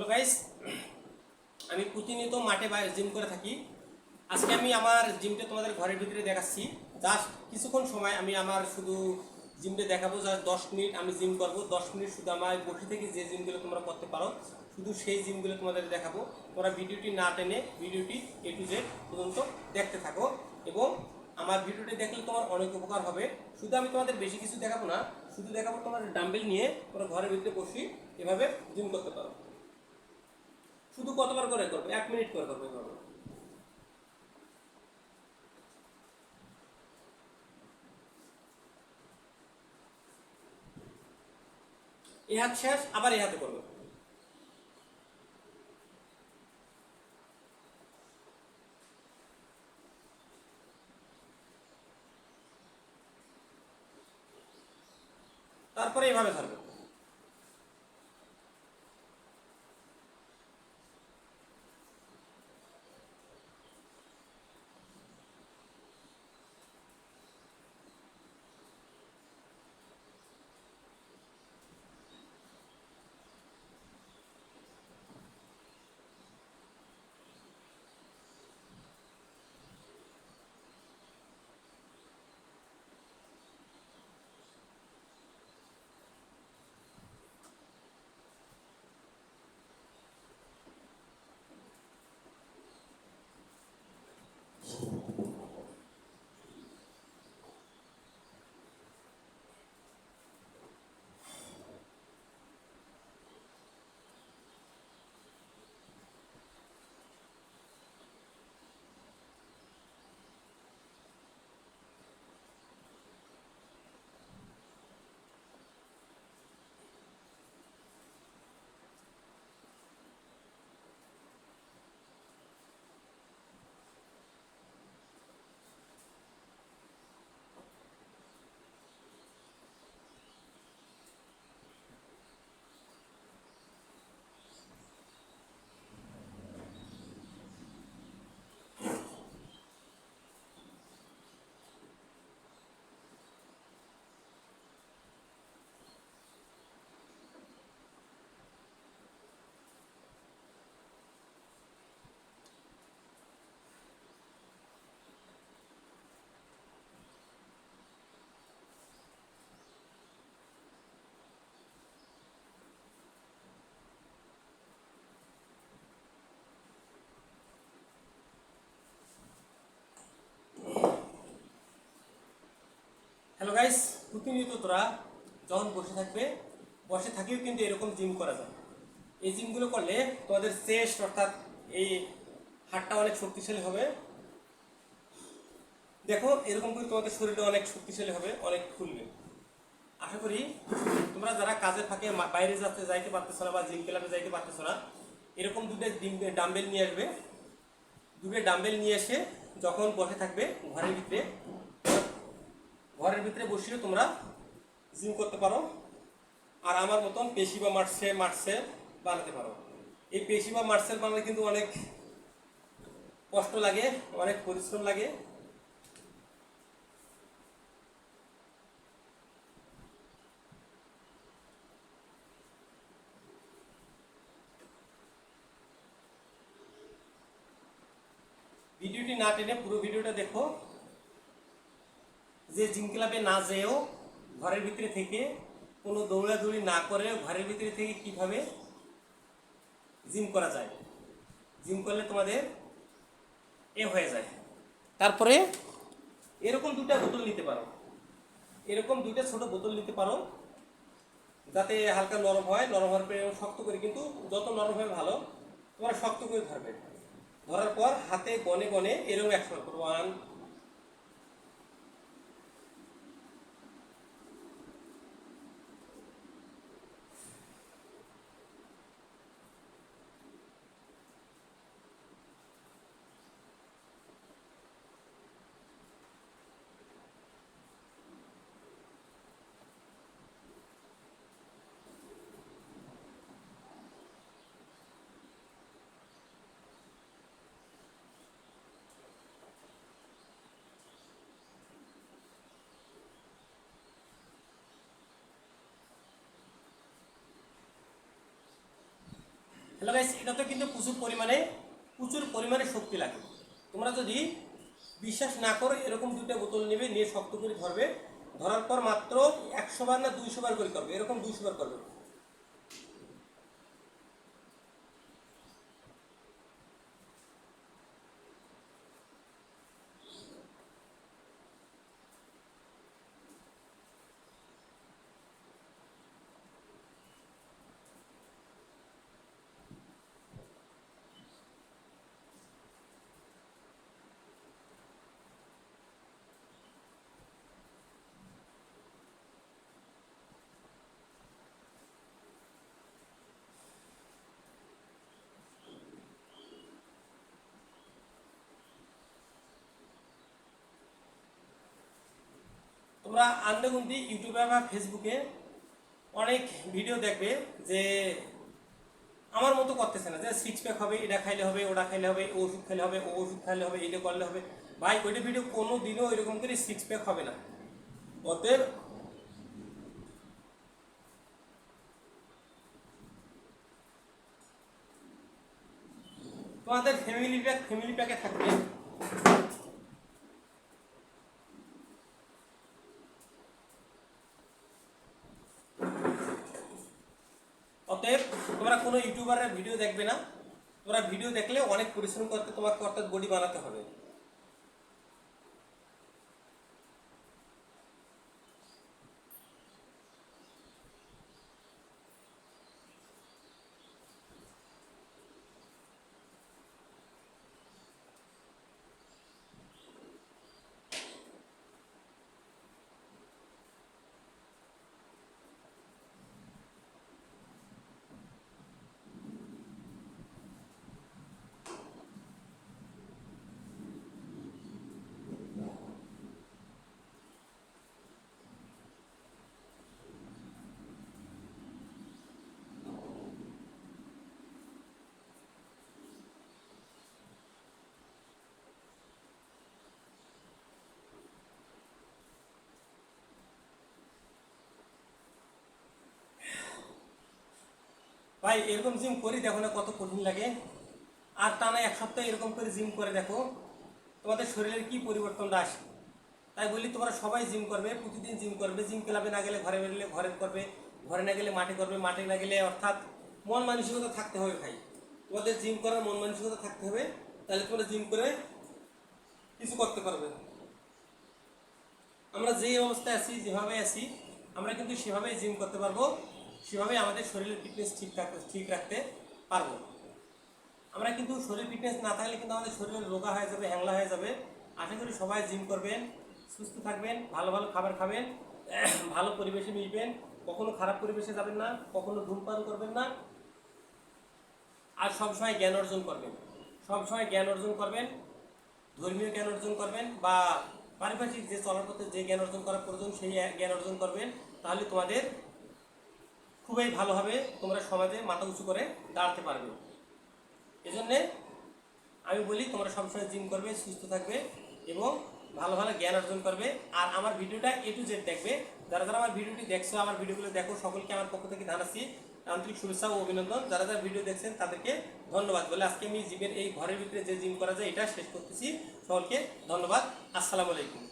Hello guys আমি প্রতিনিয়ত মাঠে বাইরে জিম করে থাকি। আজকে আমি আমার জিমটা তোমাদের ঘরের ভিতরে দেখাচ্ছি। জাস্ট কিছুক্ষণ সময় আমি আমার শুধু জিমটা দেখাবো। জাস্ট দশ মিনিট আমি জিম করব। দশ মিনিট শুধু আমার বসে থেকে যে জিমগুলো তোমরা করতে পারো, শুধু সেই জিমগুলো তোমাদের দেখাবো। তোমরা ভিডিওটি না টেনে ভিডিওটি এ টু জেড পর্যন্ত দেখতে থাকো এবং আমার ভিডিওটি দেখলে তোমার অনেক উপকার হবে। শুধু আমি তোমাদের বেশি কিছু দেখাবো না, শুধু দেখাবো তোমার ডাম্বেল নিয়ে তোমরা ঘরের ভিতরে বসি এভাবে জিম করতে পারো। শুধু কতবার করে করবে? এক মিনিট করে করবে এভাবে। এ হাত শেষ, আবার এ হাতে করবে। তারপরে এভাবে থাকবে প্রতিনিয়ত তোরা যখন বসে থাকবে, বসে থাকিও কিন্তু এরকম জিম করা যায়। এই জিমগুলো করলে তোমাদের চেস্ট অর্থাৎ এই হাড়টা অনেক শক্তিশালী হবে। দেখো, এরকম করে তোমাদের শরীরটা অনেক শক্তিশালী হবে, অনেক খুলবে। আশা করি তোমরা যারা কাজের ফাঁকে বাইরে যাতে যাইতে পারতেছো না বা জিম ক্লাবে যাইতে পারতেছো না, এরকম দুটো ডাম্বেল নিয়ে আসবে। দুটো ডাম্বেল নিয়ে এসে যখন বসে থাকবে, ঘরের ভিতরে ঘরের ভিতরে বসিয়ে তোমরা জিম করতে পারো। আর আমার মতন পেশি বা মার্সে মার্সে বানাতে পারো। এই পেশি বা মার্সেল বানালে কিন্তু অনেক কষ্ট লাগে, অনেক পরিশ্রম লাগে। ভিডিওটি না টেনে পুরো ভিডিওটা দেখো। যে জিম ক্লাবে না যেও ঘরের ভিতরে থেকে কোনো দৌড়াদৌড়ি না করে ঘরের ভিতরে থেকে কীভাবে জিম করা যায়? জিম করলে তোমাদের এ হয়ে যায়। তারপরে এরকম দুটা বোতল নিতে পারো। এরকম দুইটা ছোট বোতল নিতে পারো, যাতে হালকা নরম হয়। নরম হওয়ার পরে শক্ত করে, কিন্তু যত নরম হয় ভালো, তোমরা শক্ত করে ধরবে। ধরার পর হাতে গনে গনে এরকম একশো ওয়ান হ্যালো এটাতে কিন্তু প্রচুর পরিমাণে প্রচুর পরিমাণে শক্তি লাগে। তোমরা যদি বিশ্বাস না করো, এরকম দুটো বোতল নেবে, নিয়ে শক্ত করে ধরবে, ধরার পর মাত্র একশো বার না দুইশো বার করে করবে, এরকম দুইশো বার করবে। তোমরা আন্দাগুন্দি ইউটিউবে বা ফেসবুকে অনেক ভিডিও দেখবে যে আমার মতো করতেছে না, যে সিক্স প্যাক হবে, এটা খাইলে হবে, ওটা খাইলে হবে ও ওষুধ খাইলে হবে, ও ওষুধ খাইলে হবে এটা করলে হবে। ভাই, ওইটা ভিডিও কোনো দিনও এরকম করে সিক্স প্যাক হবে না। অতএব তোমাদের ফ্যামিলি প্যাক ফ্যামিলি প্যাকে থাকবে। অতএব তোমরা কোনো ইউটিউবারের ভিডিও দেখবে না। তোমরা ভিডিও দেখলে অনেক পরিশ্রম করতে তোমাকে অর্থাৎ বডি বানাতে হবে। ভাই, এরকম জিম করি, দেখো না কত কঠিন লাগে। আর টানা এক সপ্তাহ এরকম করে জিম করে দেখো, তোমাদের শরীরের কি পরিবর্তনটা আসে তাই বলি, তোমরা সবাই জিম করবে, প্রতিদিন জিম করবে জিম ক্লাবে না গেলে ঘরে বেরোলে ঘরে করবে, ঘরে না গেলে মাঠে করবে, মাঠে না গেলে অর্থাৎ মন মানসিকতা থাকতে হবে ভাই। তোমাদের জিম করার মন মানসিকতা থাকতে হবে, তাহলে তোমরা জিম করে কিছু করতে পারবে। আমরা যে অবস্থায় আছি, যেভাবে আছি, আমরা কিন্তু সেভাবেই জিম করতে পারব। সেভাবে আমাদের শরীরের ফিটনেস ঠিক থাকতে ঠিক রাখতে পারব। আমরা কিন্তু শরীর ফিটনেস না থাকলে কিন্তু আমাদের শরীরের রোগা হয়ে যাবে, হ্যাংলা হয়ে যাবে। আশা করি সবাই জিম করবেন, সুস্থ থাকবেন, ভালো ভালো খাবার খাবেন, ভালো পরিবেশে মিশবেন, কখনো খারাপ পরিবেশে যাবেন না, কখনো ধূমপান করবেন না। আর সবসময় জ্ঞান অর্জন করবেন। সবসময় জ্ঞান অর্জন করবেন, ধর্মীয় জ্ঞান অর্জন করবেন বা পারিপার্শ্বিক যে চলার পথে যে জ্ঞান অর্জন করা প্রয়োজন, সেই জ্ঞান অর্জন করবেন, তাহলে তোমাদের খুবই ভালোভাবে তোমরা সমাজে মাথা উঁচু করে দাঁড়াতে পারবে। এজন্যে আমি বলি, তোমরা সবসময় জিম করবে, সুস্থ থাকবে এবং ভালো ভালো জ্ঞান অর্জন করবে। আর আমার ভিডিওটা এ টু জেড দেখবে। যারা যারা আমার ভিডিওটি দেখছ, আমার ভিডিওগুলো দেখো, সকলকে আমার পক্ষ থেকে জানাচ্ছি আন্তরিক শুভেচ্ছা ও অভিনন্দন। যারা যারা ভিডিও দেখছেন, তাদেরকে ধন্যবাদ বলে আজকে আমি জিমের এই ঘরের ভিতরে যে জিম করা যায়, এটা শেষ করতেছি। সকলকে ধন্যবাদ। আসসালামু আলাইকুম।